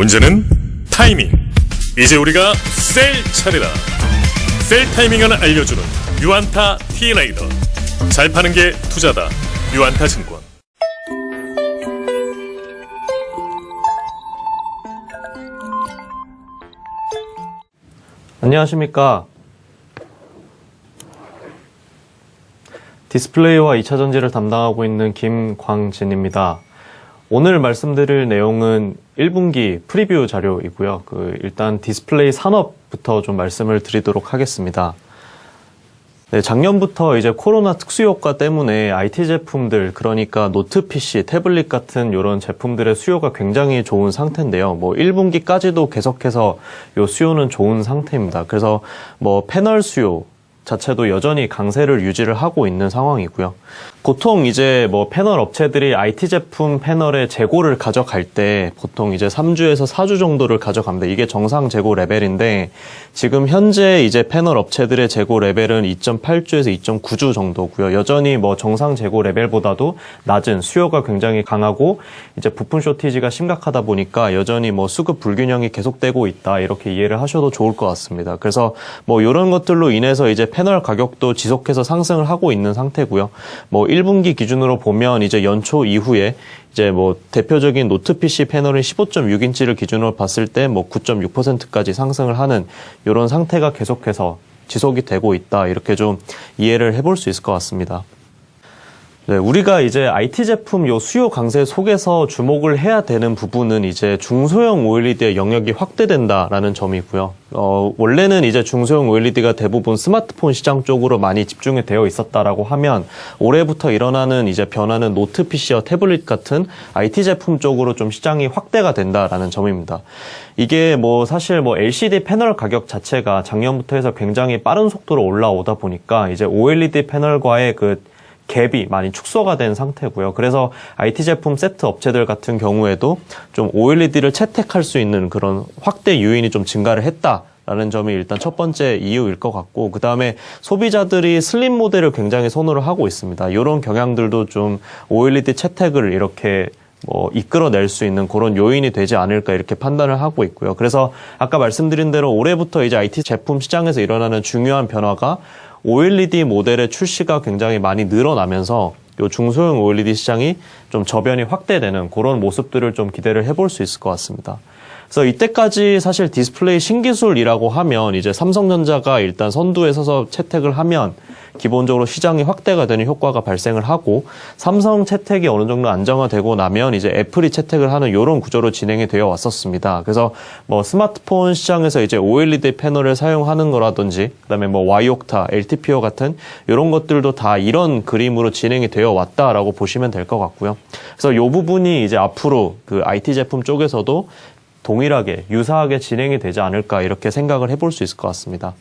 문제는 타이밍. 이제 우리가 셀 차례다. 셀 타이밍을 알려주는 유안타 T레이더. 잘 파는 게 투자다. 유안타 증권. 안녕하십니까. 디스플레이와 2차 전지를 담당하고 있는 김광진입니다. 오늘 말씀드릴 내용은 1분기 프리뷰 자료이고요. 그 일단 디스플레이 산업부터 좀 말씀을 드리도록 하겠습니다. 네, 작년부터 이제 코로나 특수 효과 때문에 IT 제품들, 그러니까 노트 PC, 태블릿 같은 이런 제품들의 수요가 굉장히 좋은 상태인데요. 뭐 1분기까지도 계속해서 요 수요는 좋은 상태입니다. 그래서 뭐 패널 수요, 자체도 여전히 강세를 유지를 하고 있는 상황이고요. 보통 이제 뭐 패널 업체들이 IT 제품 패널의 재고를 가져갈 때 보통 이제 3주에서 4주 정도를 가져갑니다. 이게 정상 재고 레벨인데 지금 현재 이제 패널 업체들의 재고 레벨은 2.8주에서 2.9주 정도고요. 여전히 뭐 정상 재고 레벨보다도 낮은 수요가 굉장히 강하고 이제 부품 쇼티지가 심각하다 보니까 여전히 뭐 수급 불균형이 계속되고 있다 이렇게 이해를 하셔도 좋을 것 같습니다. 그래서 뭐 이런 것들로 인해서 이제 패널 가격도 지속해서 상승을 하고 있는 상태고요. 뭐 1분기 기준으로 보면 이제 연초 이후에 이제 뭐 대표적인 노트 PC 패널인 15.6인치를 기준으로 봤을 때 뭐 9.6%까지 상승을 하는 이런 상태가 계속해서 지속이 되고 있다. 이렇게 좀 이해를 해볼 수 있을 것 같습니다. 네, 우리가 이제 IT 제품 요 수요 강세 속에서 주목을 해야 되는 부분은 이제 중소형 OLED의 영역이 확대된다라는 점이고요. 어, 원래는 이제 중소형 OLED가 대부분 스마트폰 시장 쪽으로 많이 집중이 되어 있었다라고 하면 올해부터 일어나는 이제 변화는 노트 PC와 태블릿 같은 IT 제품 쪽으로 좀 시장이 확대가 된다라는 점입니다. 이게 뭐 사실 뭐 LCD 패널 가격 자체가 작년부터 해서 굉장히 빠른 속도로 올라오다 보니까 이제 OLED 패널과의 그 갭이 많이 축소가 된 상태고요. 그래서 IT 제품 세트 업체들 같은 경우에도 좀 OLED를 채택할 수 있는 그런 확대 요인이 좀 증가를 했다. 라는 점이 일단 첫 번째 이유일 것 같고 그 다음에 소비자들이 슬림 모델을 굉장히 선호를 하고 있습니다. 이런 경향들도 좀 OLED 채택을 이렇게 뭐 이끌어낼 수 있는 그런 요인이 되지 않을까 이렇게 판단을 하고 있고요. 그래서 아까 말씀드린 대로 올해부터 이제 IT 제품 시장에서 일어나는 중요한 변화가 OLED 모델의 출시가 굉장히 많이 늘어나면서 요 중소형 OLED 시장이 좀 저변이 확대되는 그런 모습들을 좀 기대를 해볼 수 있을 것 같습니다. 그래서 이때까지 사실 디스플레이 신기술이라고 하면 이제 삼성전자가 일단 선두에 서서 채택을 하면 기본적으로 시장이 확대가 되는 효과가 발생을 하고 삼성 채택이 어느 정도 안정화되고 나면 이제 애플이 채택을 하는 이런 구조로 진행이 되어 왔었습니다. 그래서 뭐 스마트폰 시장에서 이제 OLED 패널을 사용하는 거라든지 그다음에 뭐 와이옥타, LTPO 같은 이런 것들도 다 이런 그림으로 진행이 되어 왔다라고 보시면 될 것 같고요. 그래서 이 부분이 이제 앞으로 그 IT 제품 쪽에서도 동일하게 유사하게 진행이 되지 않을까 이렇게 생각을 해볼 수 있을 것 같습니다.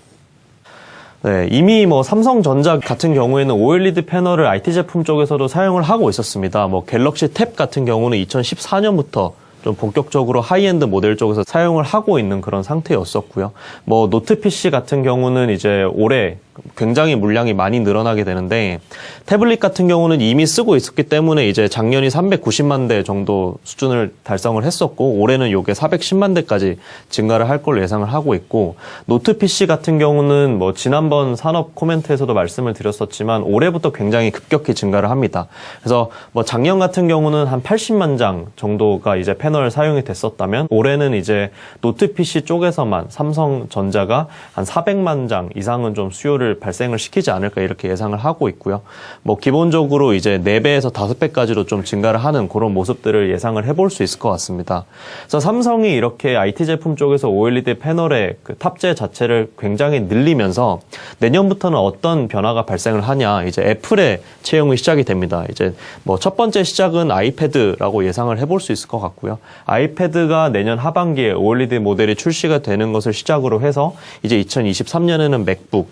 네, 이미 뭐 삼성전자 같은 경우에는 OLED 패널을 IT 제품 쪽에서도 사용을 하고 있었습니다. 뭐 갤럭시 탭 같은 경우는 2014년부터 좀 본격적으로 하이엔드 모델 쪽에서 사용을 하고 있는 그런 상태였었고요. 뭐 노트 PC 같은 경우는 이제 올해 굉장히 물량이 많이 늘어나게 되는데 태블릿 같은 경우는 이미 쓰고 있었기 때문에 이제 작년이 390만 대 정도 수준을 달성을 했었고 올해는 요게 410만 대까지 증가를 할 걸로 예상을 하고 있고 노트 PC 같은 경우는 뭐 지난번 산업 코멘트에서도 말씀을 드렸었지만 올해부터 굉장히 급격히 증가를 합니다. 그래서 뭐 작년 같은 경우는 한 80만 장 정도가 이제 패널 사용이 됐었다면 올해는 이제 노트 PC 쪽에서만 삼성전자가 한 400만 장 이상은 좀 수요를 발생을 시키지 않을까 이렇게 예상을 하고 있고요. 뭐 기본적으로 이제 4배에서 5배까지로 좀 증가를 하는 그런 모습들을 예상을 해볼 수 있을 것 같습니다. 그래서 삼성이 이렇게 IT 제품 쪽에서 OLED 패널의 그 탑재 자체를 굉장히 늘리면서 내년부터는 어떤 변화가 발생을 하냐 이제 애플의 채용이 시작이 됩니다. 이제 뭐 첫 번째 시작은 아이패드라고 예상을 해볼 수 있을 것 같고요. 아이패드가 내년 하반기에 OLED 모델이 출시가 되는 것을 시작으로 해서 이제 2023년에는 맥북,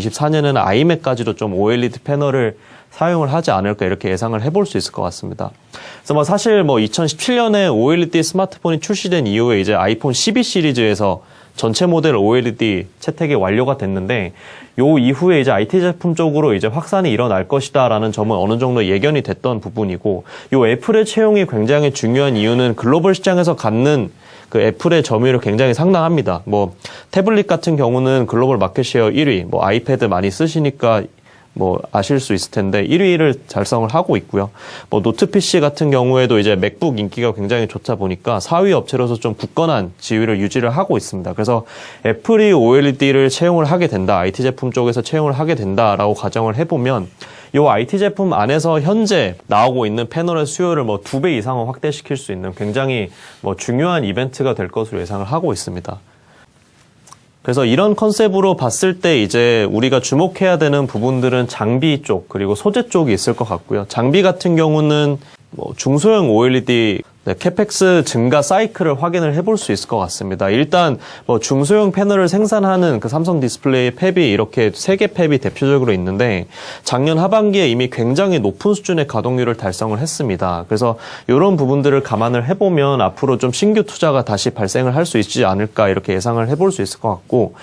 2024년에는 아이맥까지도 좀 OLED 패널을 사용을 하지 않을까 이렇게 예상을 해볼 수 있을 것 같습니다. 그래서 뭐 사실 뭐 2017년에 OLED 스마트폰이 출시된 이후에 이제 아이폰 12 시리즈에서 전체 모델 OLED 채택이 완료가 됐는데 요 이후에 이제 IT 제품 쪽으로 이제 확산이 일어날 것이다라는 점은 어느 정도 예견이 됐던 부분이고 요 애플의 채용이 굉장히 중요한 이유는 글로벌 시장에서 갖는 그 애플의 점유율이 굉장히 상당합니다. 뭐 태블릿 같은 경우는 글로벌 마켓 쉐어 1위, 뭐 아이패드 많이 쓰시니까 뭐 아실 수 있을 텐데 1위를 달성을 하고 있고요. 뭐 노트 PC 같은 경우에도 이제 맥북 인기가 굉장히 좋다 보니까 4위 업체로서 좀 굳건한 지위를 유지를 하고 있습니다. 그래서 애플이 OLED를 채용을 하게 된다, IT 제품 쪽에서 채용을 하게 된다라고 가정을 해보면 요 IT 제품 안에서 현재 나오고 있는 패널의 수요를 뭐 두 배 이상은 확대시킬 수 있는 굉장히 뭐 중요한 이벤트가 될 것으로 예상을 하고 있습니다. 그래서 이런 컨셉으로 봤을 때 이제 우리가 주목해야 되는 부분들은 장비 쪽 그리고 소재 쪽이 있을 것 같고요. 장비 같은 경우는 뭐 중소형 OLED 네, 캐펙스 증가 사이클을 확인을 해볼 수 있을 것 같습니다. 일단 뭐 중소형 패널을 생산하는 그 삼성 디스플레이 팹이 이렇게 세 개 팹이 대표적으로 있는데 작년 하반기에 이미 굉장히 높은 수준의 가동률을 달성을 했습니다. 그래서 이런 부분들을 감안을 해보면 앞으로 좀 신규 투자가 다시 발생을 할 수 있지 않을까 이렇게 예상을 해볼 수 있을 것 같고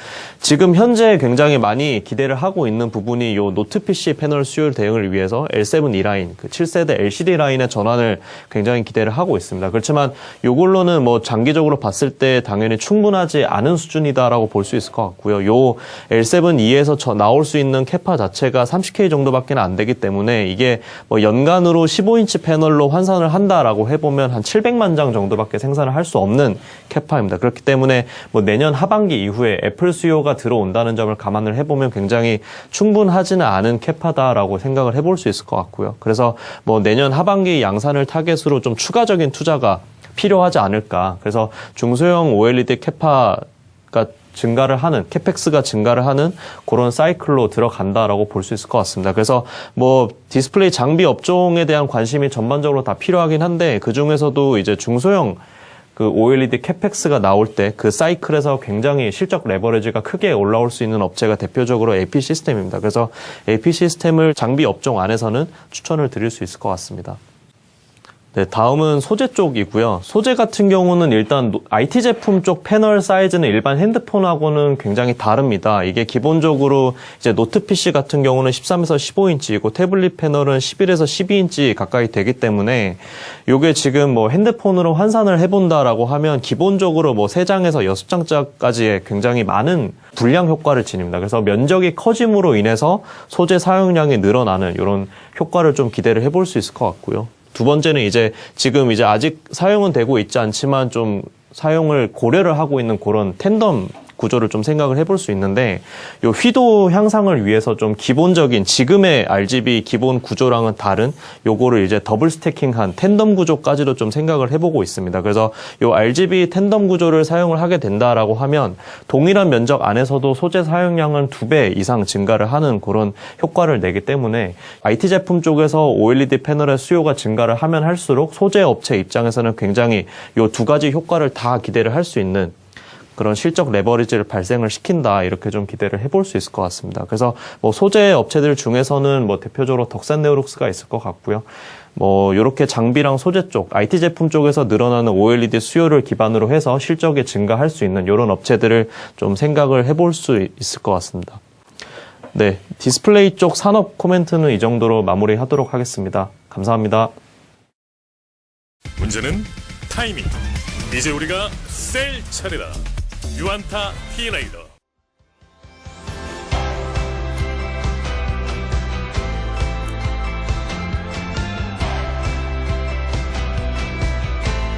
지금 현재 굉장히 많이 기대를 하고 있는 부분이 요 노트 PC 패널 수요 대응을 위해서 L7 E 라인, 그 7세대 LCD 라인의 전환을 굉장히 기대를 하고 있습니다. 그렇지만 요걸로는 뭐 장기적으로 봤을 때 당연히 충분하지 않은 수준이다라고 볼 수 있을 것 같고요. 요 L7E에서 저 나올 수 있는 캐파 자체가 30K 정도밖에 안 되기 때문에 이게 뭐 연간으로 15인치 패널로 환산을 한다라고 해보면 한 700만 장 정도밖에 생산을 할 수 없는 캐파입니다. 그렇기 때문에 뭐 내년 하반기 이후에 애플 수요가 들어온다는 점을 감안을 해보면 굉장히 충분하지는 않은 캐파다라고 생각을 해볼 수 있을 것 같고요. 그래서 뭐 내년 하반기 양산을 타겟으로 좀 추가적인 투자가 필요하지 않을까. 그래서 중소형 OLED 캐파가 증가를 하는 캐펙스가 증가를 하는 그런 사이클로 들어간다라고 볼 수 있을 것 같습니다. 그래서 뭐 디스플레이 장비 업종에 대한 관심이 전반적으로 다 필요하긴 한데 그 중에서도 이제 중소형 그 OLED 캐펙스가 나올 때 그 사이클에서 굉장히 실적 레버리지가 크게 올라올 수 있는 업체가 대표적으로 AP 시스템입니다. 그래서 AP 시스템을 장비 업종 안에서는 추천을 드릴 수 있을 것 같습니다. 네, 다음은 소재 쪽이고요. 소재 같은 경우는 일단 노- IT 제품 쪽 패널 사이즈는 일반 핸드폰하고는 굉장히 다릅니다. 이게 기본적으로 이제 노트 PC 같은 경우는 13에서 15인치이고 태블릿 패널은 11에서 12인치 가까이 되기 때문에 요게 지금 뭐 핸드폰으로 환산을 해본다라고 하면 기본적으로 뭐 3장에서 6장짜리까지의 굉장히 많은 불량 효과를 지닙니다. 그래서 면적이 커짐으로 인해서 소재 사용량이 늘어나는 이런 효과를 좀 기대를 해볼 수 있을 것 같고요. 두 번째는 이제 지금 이제 아직 사용은 되고 있지 않지만 좀 사용을 고려를 하고 있는 그런 텐덤 구조를 좀 생각을 해볼 수 있는데 요 휘도 향상을 위해서 좀 기본적인 지금의 RGB 기본 구조랑은 다른 요거를 이제 더블 스태킹한 텐덤 구조까지도 좀 생각을 해보고 있습니다. 그래서 요 RGB 텐덤 구조를 사용을 하게 된다라고 하면 동일한 면적 안에서도 소재 사용량은 두 배 이상 증가를 하는 그런 효과를 내기 때문에 IT 제품 쪽에서 OLED 패널의 수요가 증가를 하면 할수록 소재 업체 입장에서는 굉장히 요 두 가지 효과를 다 기대를 할 수 있는 그런 실적 레버리지를 발생을 시킨다 이렇게 좀 기대를 해볼 수 있을 것 같습니다. 그래서 뭐 소재 업체들 중에서는 뭐 대표적으로 덕산 네오룩스가 있을 것 같고요. 뭐 이렇게 장비랑 소재 쪽 IT 제품 쪽에서 늘어나는 OLED 수요를 기반으로 해서 실적이 증가할 수 있는 이런 업체들을 좀 생각을 해볼 수 있을 것 같습니다. 네, 디스플레이 쪽 산업 코멘트는 이 정도로 마무리하도록 하겠습니다. 감사합니다. 문제는 타이밍. 이제 우리가 셀 차례다. 유안타 티라이더